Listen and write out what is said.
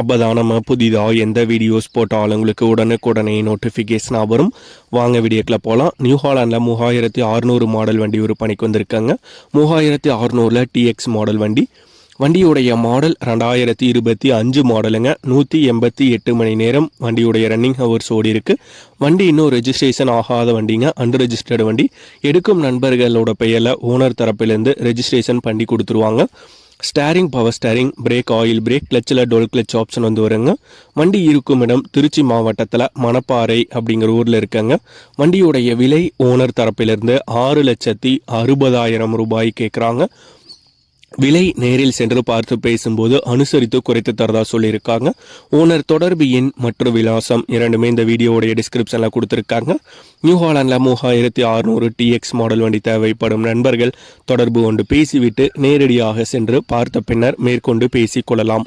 அப்போ தான் நம்ம புதிதாக எந்த வீடியோஸ் போட்டாலும் உங்களுக்கு உடனுக்குடனே நோட்டிஃபிகேஷனாக வரும். வாங்க வீடியோக்கில் போகலாம் நியூ ஹாலாண்டில் மூவாயிரத்தி அறுநூறு மாடல் வண்டி ஒரு பணிக்கு வந்திருக்காங்க. மூவாயிரத்தி அறுநூறில் டிஎக்ஸ் மாடல் வண்டி. வண்டியுடைய மாடல் ரெண்டாயிரத்தி இருபத்தி அஞ்சு மாடலுங்க நூற்றி எண்பத்தி எட்டு மணி நேரம் வண்டியுடைய ரன்னிங் ஹவர்ஸ் ஓடி இருக்குது வண்டி இன்னும் ரெஜிஸ்ட்ரேஷன் ஆகாத வண்டிங்க. அன்ரெஜிஸ்டர்டு வண்டி. எடுக்கும் நண்பர்களோட பெயரில் ஓனர் தரப்பிலேருந்து ரெஜிஸ்ட்ரேஷன் பண்ணி கொடுத்துருவாங்க. Steering power steering brake oil brake கிளச்சில் dual clutch option வந்து வருங்க. வண்டி இருக்கும் இடம் திருச்சி மாவட்டத்தில் மணப்பாறை அப்படிங்கிற ஊரில் இருக்காங்க. வண்டியுடைய விலை ஓனர் தரப்பிலிருந்து ஆறு லட்சத்தி அறுபதாயிரம் ரூபாய் கேட்குறாங்க விலை நேரில் சென்று பார்த்து பேசும்போது அனுசரித்து குறைத்து தரதா சொல்லியிருக்காங்க. ஓனர் தொடர்பு எண் மற்றும் விலாசம் இரண்டுமே இந்த வீடியோவுடைய டிஸ்கிரிப்ஷனில் கொடுத்துருக்காங்க. நியூ ஹாலாண்டில் மூவாயிரத்தி அறுநூறு டிஎக்ஸ் மாடல் வண்டி தேவைப்படும் நண்பர்கள் தொடர்பு கொண்டு பேசிவிட்டு நேரடியாக சென்று பார்த்த பின்னர் மேற்கொண்டு பேசிக்கொள்ளலாம்